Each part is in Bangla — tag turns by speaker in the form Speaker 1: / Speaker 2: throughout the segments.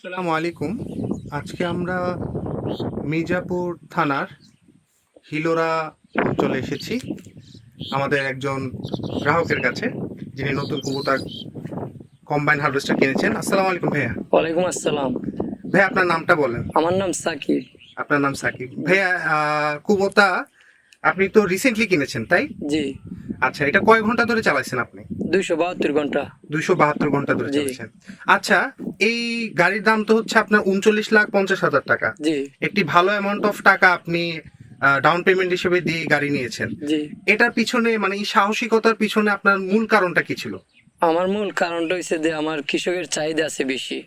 Speaker 1: আসসালামু আলাইকুম। আজকে আমরা মির্জাপুর থানার হিলোরা অঞ্চলে এসেছি। আমাদের একজন গ্রাহকের কাছে যিনি নতুন কবুতর কম্বাইন হারভেস্টার কিনেছেন। আসসালামু আলাইকুম ভাইয়া।
Speaker 2: ওয়ালাইকুম আসসালাম।
Speaker 1: ভাইয়া আপনার নামটা বলেন।
Speaker 2: আমার নাম সাকিব।
Speaker 1: আপনার নাম সাকিব। ভাইয়া কুবোতা আপনি তো রিসেন্টলি কিনেছেন তাই?
Speaker 2: জি।
Speaker 1: আচ্ছা এটা কয় ঘণ্টা ধরে চালাইছেন আপনি?
Speaker 2: দুইশো বাহাত্তর ঘণ্টা।
Speaker 1: দুইশো বাহাত্তর ঘণ্টা ধরে। আচ্ছা এই গাড়ির দাম তো হচ্ছে আপনার উনচল্লিশ লাখ পঞ্চাশ হাজার টাকা।
Speaker 2: জি।
Speaker 1: একটি ভালো অ্যামাউন্ট অফ টাকা আপনি ডাউন পেমেন্ট হিসেবে দিয়ে গাড়ি নিয়েছেন। এটার পিছনে মানে এই সাহসিকতার পিছনে আপনার মূল কারণটা কি ছিল?
Speaker 2: আমার মূল কারণটা হচ্ছে যে আমার কৃষকের চাহিদা আছে বেশি।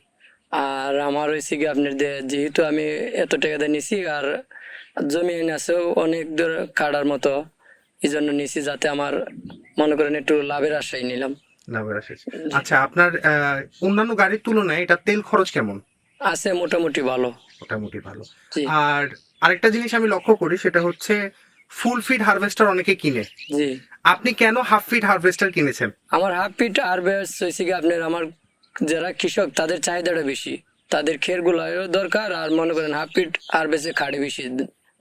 Speaker 2: আর আমার হয়েছে কি আপনার যেহেতু আমি এত টাকা দিয়ে নিছি আর জমি আছে অনেক দূর কাটার মতো এই জন্য নিছি যাতে আমার মনে করেন একটু লাভের আশায় নিলাম।
Speaker 1: লাভের আশায়। আচ্ছা আপনার অন্যান্য গাড়ির তুলনায় এটা তেল খরচ কেমন?
Speaker 2: আছে মোটামুটি ভালো।
Speaker 1: মোটামুটি ভালো। আর আরেকটা জিনিস আমি লক্ষ্য করি সেটা হচ্ছে ফুল ফিড হারভেস্টার অনেকে কিনে।
Speaker 2: জি।
Speaker 1: আপনি কেন হাফ ফিড হারভেস্টার কিনেছেন?
Speaker 2: আমার হাফ পিট হারভেস্ট হয়েছে কি আপনার আমার যারা কৃষক তাদের চাহিদাটা বেশি। তাদের খেরগুলোও দরকার আর মনে করেন হাফ আর বেসে খাড়ে বেশি।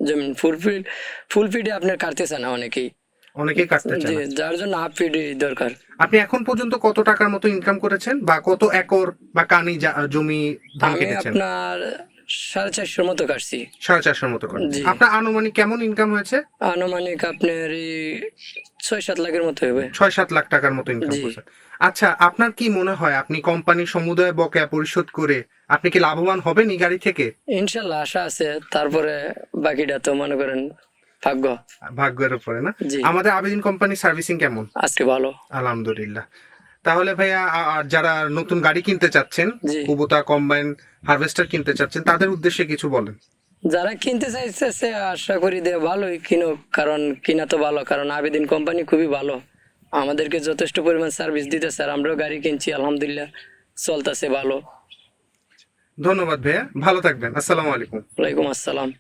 Speaker 2: জমিন ফুল ফিট ফুল ফিটে আপনার কাটতেছে না অনেকেই।
Speaker 1: অনেকেই কাটতে চান
Speaker 2: যার জন্য হাফ দরকার।
Speaker 1: আপনি এখন পর্যন্ত কত টাকার মতো ইনকাম করেছেন বা কত একর বা কানি জা- জমি ধান
Speaker 2: আমি
Speaker 1: কেটেছেন?
Speaker 2: আপনার সাড়ে চারশোর মতো কাটছি।
Speaker 1: সাড়ে চারশোর মতো করে।
Speaker 2: জি।
Speaker 1: আপনার আনুমানিক কেমন ইনকাম হয়েছে?
Speaker 2: আনুমানিক আপনার এই ছয় সাত লাখের মতো হবে।
Speaker 1: ছয় সাত লাখ টাকার মতো ইনকাম
Speaker 2: জি।
Speaker 1: করছেন। আচ্ছা আপনার কি মনে হয় আপনি কোম্পানির সমুদায় বকেয়া পরিশোধ করে আপনি কি লাভবান হবেন এই গাড়ি থেকে?
Speaker 2: ইনশাল্লাহ আশা আছে। তারপরে বাকিটা তো মনে করেন ভাগ্য।
Speaker 1: ভাগ্যের উপরে না? আমাদের আবেদিন কোম্পানি সার্ভিসিং কেমন?
Speaker 2: আজকে ভালো।
Speaker 1: আলহামদুলিল্লাহ। তাহলে ভাইয়া আর যারা নতুন গাড়ি কিনতে চাচ্ছেন কুবোতা কম্বাইন হারভেস্টার কিনতে চাচ্ছেন তাদের উদ্দেশ্যে কিছু বলেন।
Speaker 2: যারা কিনতে চাইছে সে আশা করি যে ভালোই কিনুক কারণ কিনা তো ভালো কারণ আবেদিন কোম্পানি খুবই ভালো। আমাদেরকে যথেষ্ট পরিমাণ সার্ভিস দিতে স্যার আমরাও গাড়ি কিনছি আলহামদুলিল্লাহ চলতেছে ভালো।
Speaker 1: ধন্যবাদ ভাইয়া ভালো থাকবেন আসসালামু আলাইকুম।
Speaker 2: ওয়ালাইকুম আসসালাম।